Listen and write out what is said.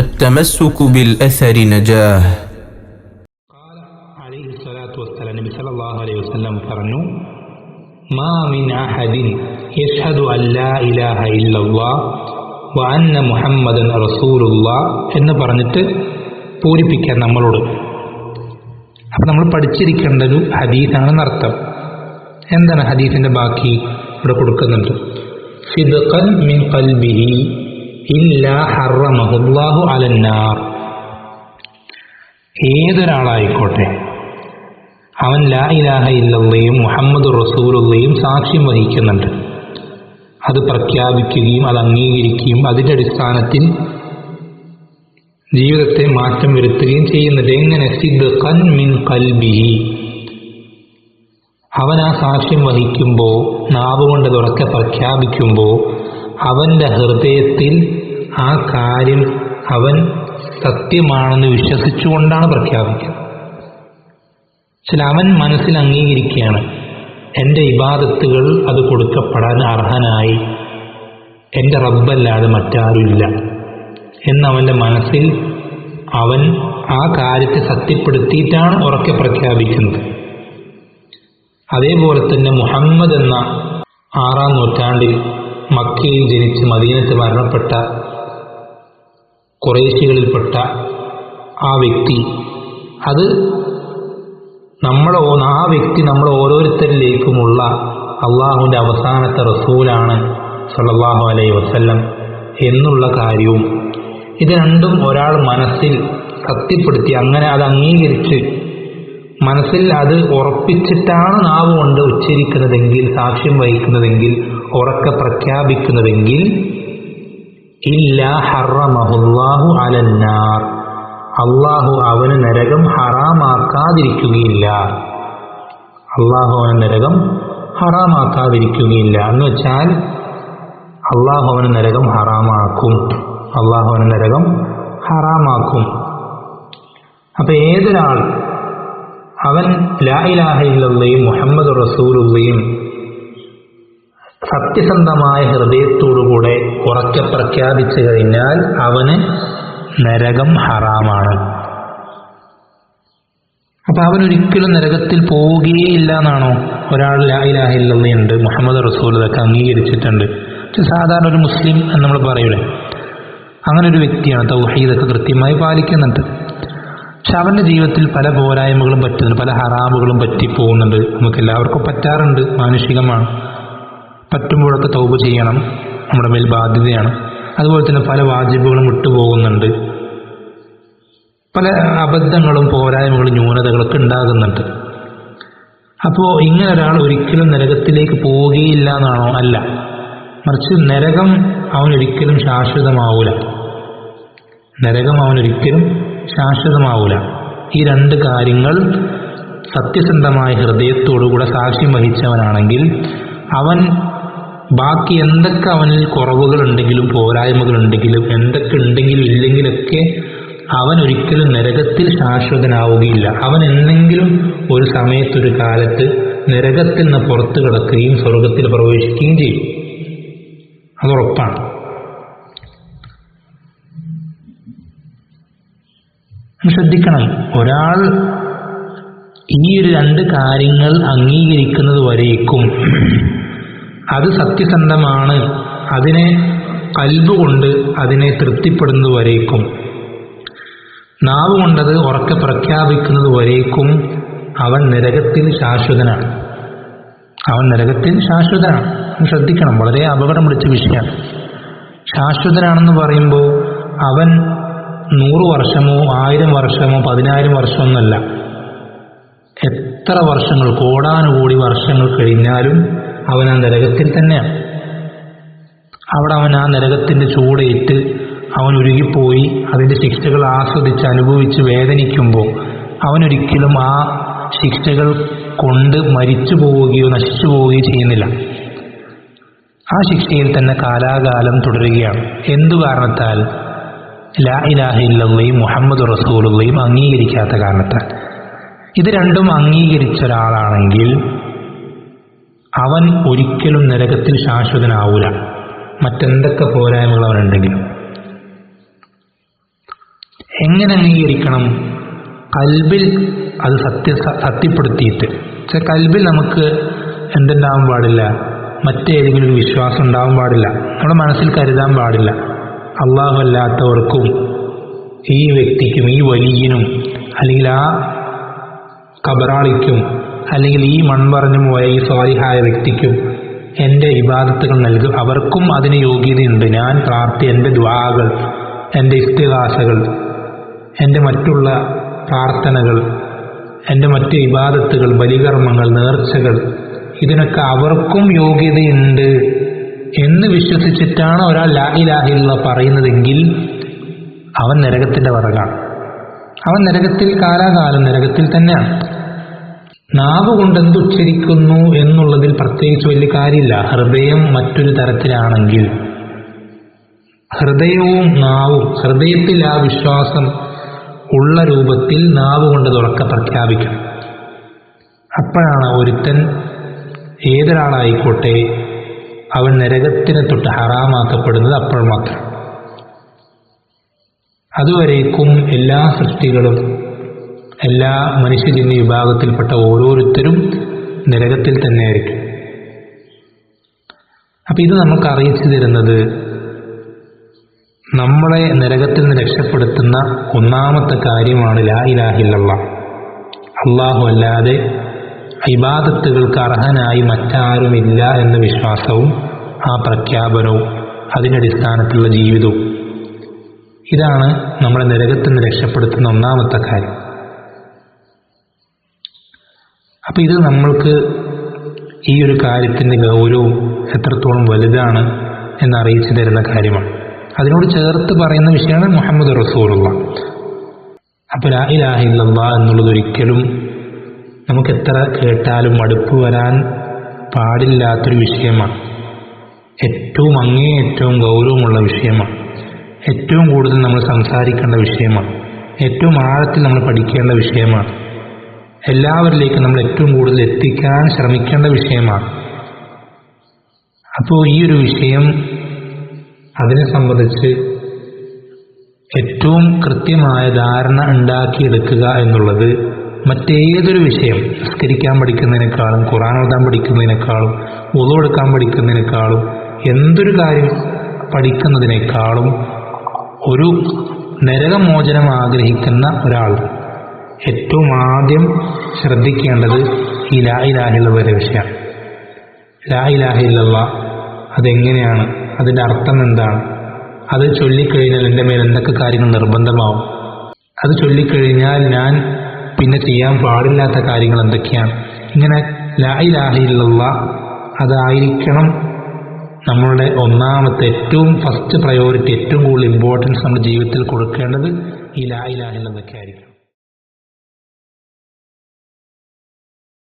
التمسك بالأثر نجاه അലൈഹി സ്വലാത്തു വസ്സലാം നബി സല്ലല്ലാഹു അലൈഹി വസല്ലം പറഞ്ഞു മാ മിൻ അഹദിൻ യഷ്ഹദു അല്ലാ ഇലാഹ ഇല്ലല്ലാഹ് വ അന്ന മുഹമ്മദൻ റസൂലുള്ളാഹ് എന്ന് പറഞ്ഞിട്ട് പൂരിപ്പിക്കാൻ നമ്മളോട് അപ്പം നമ്മൾ പഠിച്ചിരിക്കേണ്ട ഒരു ഹദീസാണെന്ന് അർത്ഥം എന്താണ് ഹദീസിന്റെ ബാക്കി ഇവിടെ കൊടുക്കുന്നുണ്ട് സിദ്ഖൻ മിൻ ഖൽബിഹി ഇല്ലാ ഹറമഹുല്ലാഹു അലന്നാർ. ഏതൊരാളായിക്കോട്ടെ? അവൻ ലാ ഇലാഹ ഇല്ലയും മുഹമ്മദ് റസൂലുള്ളയും സാക്ഷ്യം വഹിക്കുന്നുണ്ട്. അത് പ്രഖ്യാപിക്കുകയും അത് അംഗീകരിക്കുകയും അതിന്റെ അടിസ്ഥാനത്തിൽ ജീവിതത്തെ മാറ്റം വരുത്തുകയും ചെയ്യുന്നുണ്ട്. എങ്ങനെ? സിദ്ഖൻ മിൻ കൽബിഹി അവൻ ആ സാക്ഷ്യം വഹിക്കുമ്പോൾ നാവുകൊണ്ട് തുറക്കെ പ്രഖ്യാപിക്കുമ്പോൾ അവന്റെ ഹൃദയത്തിൽ ആ കാര്യം അവൻ സത്യമാണെന്ന് വിശ്വസിച്ചുകൊണ്ടാണ് പ്രഖ്യാപിക്കുന്നത്. ചില അവൻ മനസ്സിൽ അംഗീകരിക്കുകയാണ് എന്റെ ഇബാദത്തുകൾ അത് കൊടുക്കപ്പെടാൻ അർഹനായി. എന്റെ റബ്ബല്ലാതെ മറ്റാരുമില്ല. എന്നവന്റെ മനസ്സിൽ അവൻ ആ കാര്യത്തെ സത്യപ്പെടുത്തിയിട്ടാണ് ഉറക്കെ പ്രഖ്യാപിക്കുന്നത്. അതേപോലെ തന്നെ മുഹമ്മദ് എന്ന ആറാം നൂറ്റാണ്ടിൽ മക്കയിൽ ജനിച്ച് മദീനത്ത് മരണപ്പെട്ട കുറേശികളിൽപ്പെട്ട ആ വ്യക്തി അത് നമ്മൾ ആ വ്യക്തി നമ്മൾ ഓരോരുത്തരിലേക്കുമുള്ള അള്ളാഹുവിന്റെ അവസാനത്തെ റസൂലാണ് സല്ലല്ലാഹു അലൈ വസ്ല്ലം എന്നുള്ള കാര്യവും ഇത് രണ്ടും ഒരാൾ മനസ്സിൽ സത്യപ്പെടുത്തി അങ്ങനെ അത് അംഗീകരിച്ച് മനസ്സിൽ അത് ഉറപ്പിച്ചിട്ടാണ് നാവ് കൊണ്ട് ഉച്ചരിക്കുന്നതെങ്കിൽ സാക്ഷ്യം വഹിക്കുന്നതെങ്കിൽ ഉറക്കെ പ്രഖ്യാപിക്കുന്നതെങ്കിൽ അലന്നാർ. അള്ളാഹു അവന് നരകം ഹറാമാക്കാതിരിക്കുകയില്ല. അള്ളാഹു അവന് നരകം ഹറാമാക്കാതിരിക്കുകയില്ല. എന്ന് വെച്ചാൽ അള്ളാഹു അവന് നരകം ഹറാമാക്കും. അള്ളാഹു അവന് നരകം ഹറാമാക്കും. അപ്പൊ ഏതൊരാൾ അവൻ ലാ ഇലാഹ മുഹമ്മദ് റസൂലുള്ളയും സത്യസന്ധമായ ഹൃദയത്തോടുകൂടെ ഉറക്കെ പ്രഖ്യാപിച്ചു കഴിഞ്ഞാൽ അവന് നരകം ഹറാമാണ്. അപ്പൊ അവൻ ഒരിക്കലും നരകത്തിൽ പോവുകയേ ഇല്ല എന്നാണോ ഒരാൾ ലാ ഇലാഹ ഇല്ലയുണ്ട് മുഹമ്മദ് റസൂൽ ഇതൊക്കെ അംഗീകരിച്ചിട്ടുണ്ട്. സാധാരണ ഒരു മുസ്ലിം എന്ന് നമ്മൾ പറയൂലേ. അങ്ങനെ ഒരു വ്യക്തിയാണ് തൗഹീദൊക്കെ കൃത്യമായി പാലിക്കുന്നുണ്ട്. പക്ഷെ അവന്റെ ജീവിതത്തിൽ പല പോരായ്മകളും പറ്റുന്നുണ്ട് പല ഹറാമുകളും പറ്റി പോകുന്നുണ്ട് നമുക്ക് എല്ലാവർക്കും പറ്റാറുണ്ട് മാനുഷികമാണ്. പറ്റുമ്പോഴൊക്കെ തൗബ ചെയ്യണം. നമ്മുടെ മേൽ ബാധ്യതയാണ്. അതുപോലെ തന്നെ പല വാജിബുകളും വിട്ടുപോകുന്നുണ്ട്. പല അബദ്ധങ്ങളും പോരായ്മകളും ന്യൂനതകളൊക്കെ ഉണ്ടാകുന്നുണ്ട്. അപ്പോൾ ഇങ്ങനെ ഒരാൾ ഒരിക്കലും നരകത്തിലേക്ക് പോവുകയില്ല എന്നാണോ? അല്ല. മറിച്ച് നരകം അവനൊരിക്കലും ശാശ്വതമാവൂല. നരകം അവനൊരിക്കലും ശാശ്വതമാവൂല. ഈ രണ്ട് കാര്യങ്ങൾ സത്യസന്ധമായ ഹൃദയത്തോടുകൂടെ സാക്ഷ്യം വഹിച്ചവനാണെങ്കിൽ അവൻ ബാക്കി എന്തൊക്കെ അവനിൽ കുറവുകൾ ഉണ്ടെങ്കിലും പോരായ്മകൾ ഉണ്ടെങ്കിലും എന്തൊക്കെ ഉണ്ടെങ്കിലും ഇല്ലെങ്കിലൊക്കെ അവൻ ഒരിക്കലും നരകത്തിൽ ശാശ്വതനാവുകയില്ല. അവൻ എന്തെങ്കിലും ഒരു സമയത്തൊരു കാലത്ത് നരകത്തിൽ നിന്ന് പുറത്തു കിടക്കുകയും സ്വർഗത്തിൽ പ്രവേശിക്കുകയും ചെയ്യും. അത് ഉറപ്പാണ്. ശ്രദ്ധിക്കണം ഒരാൾ ഈ ഒരു രണ്ട് കാര്യങ്ങൾ അംഗീകരിക്കുന്നത് വരേക്കും. അത് സത്യസന്ധമാണ്. അതിനെ കൽബ് കൊണ്ട് അതിനെ തൃപ്തിപ്പെടുന്നത് വരേക്കും നാവ് കൊണ്ടത് ഉറക്കെ പ്രഖ്യാപിക്കുന്നത് വരേക്കും അവൻ നരകത്തിൽ ശാശ്വതനാണ്. അവൻ നരകത്തിൽ ശാശ്വതനാണ്. ശ്രദ്ധിക്കണം വളരെ അപകടം പിടിച്ച വിഷയമാണ് ശാശ്വതനാണെന്ന് പറയുമ്പോൾ അവൻ നൂറ് വർഷമോ ആയിരം വർഷമോ പതിനായിരം വർഷമൊന്നല്ല എത്ര വർഷങ്ങൾ കോടാനുകൂടി വർഷങ്ങൾ കഴിഞ്ഞാലും അവൻ ആ നരകത്തിൽ തന്നെയാണ്. അവിടെ അവൻ ആ നരകത്തിന്റെ ചൂടേറ്റ് അവൻ ഉരുകിപ്പോയി അതിന്റെ ശിക്ഷകൾ ആസ്വദിച്ച് അനുഭവിച്ച് വേദനിക്കുമ്പോൾ അവനൊരിക്കലും ആ ശിക്ഷകൾ കൊണ്ട് മരിച്ചു പോവുകയോ നശിച്ചു പോവുകയോ ചെയ്യുന്നില്ല. ആ ശിക്ഷയിൽ തന്നെ കാലാകാലം തുടരുകയാണ്. എന്തു കാരണത്താൽ? ലാ ഇലാഹ മുഹമ്മദ് റസൂലുള്ളയും അംഗീകരിക്കാത്ത കാരണത്താൽ. ഇത് രണ്ടും അംഗീകരിച്ച ഒരാളാണെങ്കിൽ അവൻ ഒരിക്കലും നരകത്തിൽ ശാശ്വതനാവൂല. മറ്റെന്തൊക്കെ പോരായ്മകൾ അവനുണ്ടെങ്കിലും. എങ്ങനെ അംഗീകരിക്കണം? കൽബിൽ അത് സത്യ സത്യപ്പെടുത്തിയിട്ട്. പക്ഷെ കൽബിൽ നമുക്ക് എന്തുണ്ടാവാൻ പാടില്ല. മറ്റേതെങ്കിലും ഒരു വിശ്വാസം ഉണ്ടാവാൻ പാടില്ല. നമ്മുടെ മനസ്സിൽ കരുതാൻ പാടില്ല. അള്ളാഹു അല്ലാത്തവർക്കും ഈ വ്യക്തിക്കും ഈ വലിയനും അല്ലെങ്കിൽ ആ കബറാളിക്കും അല്ലെങ്കിൽ ഈ മൺപറഞ്ഞു പോയ ഈ സ്വാലിഹായ വ്യക്തിക്കും എന്റെ ഇബാദത്തുകൾ നൽകും. അവർക്കും അതിന് യോഗ്യതയുണ്ട്. ഞാൻ പ്രാർത്ഥി എന്റെ ദ്വാകൾ എന്റെ ഇസ്തിഹാസകൾ എന്റെ മറ്റുള്ള പ്രാർത്ഥനകൾ എന്റെ മറ്റ് ഇബാദത്തുകൾ ബലികർമ്മങ്ങൾ നേർച്ചകൾ ഇതിനൊക്കെ അവർക്കും യോഗ്യതയുണ്ട് എന്ന് വിശ്വസിച്ചിട്ടാണ് ഒരാൾ ലാ ഇലാഹില്ല പറയുന്നതെങ്കിൽ അവൻ നരകത്തിന്റെ വറകാണ്. അവൻ നരകത്തിൽ കാലാകാലം നരകത്തിൽ തന്നെയാണ്. നാവ് കൊണ്ട് എന്ത് ഉച്ചരിക്കുന്നു എന്നുള്ളതിൽ പ്രത്യേകിച്ച് വലിയ കാര്യമില്ല. ഹൃദയം മറ്റൊരു തരത്തിലാണെങ്കിൽ. ഹൃദയവും നാവും ഹൃദയത്തിൽ ആ വിശ്വാസം ഉള്ള രൂപത്തിൽ നാവ് കൊണ്ട് തുറക്ക പ്രഖ്യാപിക്കണം. അപ്പോഴാണ് ഒരുത്തൻ ഏതൊരാളായിക്കോട്ടെ അവൻ നരകത്തിനെ തൊട്ട് ഹറാമാക്കപ്പെടുന്നത് അപ്പോൾ മാത്രം. അതുവരേക്കും എല്ലാ സൃഷ്ടികളും എല്ലാ മനുഷ്യജന്യ വിഭാഗത്തിൽപ്പെട്ട ഓരോരുത്തരും നരകത്തിൽ തന്നെ ആയിരിക്കും അപ്പൊ ഇത് നമുക്ക് അറിയിച്ചു തരുന്നത് നമ്മളെ നരകത്തിൽ നിന്ന് രക്ഷപ്പെടുത്തുന്ന ഒന്നാമത്തെ കാര്യമാണ് ലാ ഇലാഹില്ല അള്ളാഹു അല്ലാതെ ഇബാദത്തുകൾക്ക് അർഹനായി മറ്റാരുമില്ല എന്ന വിശ്വാസവും ആ പ്രഖ്യാപനവും അതിന്റെ അടിസ്ഥാനത്തിലുള്ള ജീവിതവും. ഇതാണ് നമ്മളെ നരകത്തിൽ നിന്ന് രക്ഷപ്പെടുത്തുന്ന ഒന്നാമത്തെ കാര്യം. അപ്പൊ ഇത് നമ്മൾക്ക് ഈ ഒരു കാര്യത്തിന്റെ ഗൗരവം എത്രത്തോളം വലുതാണ് എന്ന് അറിയിച്ചു തരുന്ന കാര്യമാണ്. അതിനോട് ചേർത്ത് പറയുന്ന വിഷയമാണ് മുഹമ്മദ് റസൂലുള്ള. അപ്പൊ ലാ ഇലാഹ ഇല്ലല്ലാ എന്നുള്ളത് ഒരിക്കലും നമുക്ക് എത്ര കേട്ടാലും മടുപ്പ് വരാൻ പാടില്ലാത്തൊരു വിഷയമാണ്. ഏറ്റവും അങ്ങേ ഏറ്റവും ഗൗരവമുള്ള വിഷയമാണ്. ഏറ്റവും കൂടുതൽ നമ്മൾ സംസാരിക്കേണ്ട വിഷയമാണ്. ഏറ്റവും ആഴത്തിൽ നമ്മൾ പഠിക്കേണ്ട വിഷയമാണ്. എല്ലാവരിലേക്കും നമ്മൾ ഏറ്റവും കൂടുതൽ എത്തിക്കാൻ ശ്രമിക്കേണ്ട വിഷയമാണ്. അപ്പോൾ ഈ ഒരു വിഷയം അതിനെ സംബന്ധിച്ച് ഏറ്റവും കൃത്യമായ ധാരണ ഉണ്ടാക്കിയെടുക്കുക എന്നുള്ളത് മറ്റേതൊരു വിഷയം നിസ്കരിക്കാൻ പഠിക്കുന്നതിനേക്കാളും ഖുറാൻ ഓതാൻ പഠിക്കുന്നതിനേക്കാളും ഉളു എടുക്കാൻ പഠിക്കുന്നതിനേക്കാളും എന്തൊരു കാര്യം പഠിക്കുന്നതിനേക്കാളും ഒരു നരകമോചനം ആഗ്രഹിക്കുന്ന ഒരാൾ ഏറ്റവും ആദ്യം ശ്രദ്ധിക്കേണ്ടത് ഈ ലാ വിഷയം. വിഷയമാണ് ലാ ഇലാഹില്ല അതെങ്ങനെയാണ്? അതിന്റെ അർത്ഥം എന്താണ്? അത് ചൊല്ലിക്കഴിഞ്ഞാൽ എന്റെ മേൽ എന്തൊക്കെ കാര്യങ്ങൾ നിർബന്ധമാവും? അത് ചൊല്ലിക്കഴിഞ്ഞാൽ ഞാൻ പിന്നെ ചെയ്യാൻ പാടില്ലാത്ത കാര്യങ്ങൾ എന്തൊക്കെയാണ്? ഇങ്ങനെ ലാ ഇലാഹില്ല അതായിരിക്കണം നമ്മളുടെ ഒന്നാമത്തെ ഏറ്റവും ഫസ്റ്റ് പ്രയോറിറ്റി ഏറ്റവും കൂടുതൽ ഇമ്പോർട്ടൻസ് നമ്മുടെ ജീവിതത്തിൽ കൊടുക്കേണ്ടത് ഈ ലാ ഇലാഹില്ലെന്നൊക്കെ ആയിരിക്കും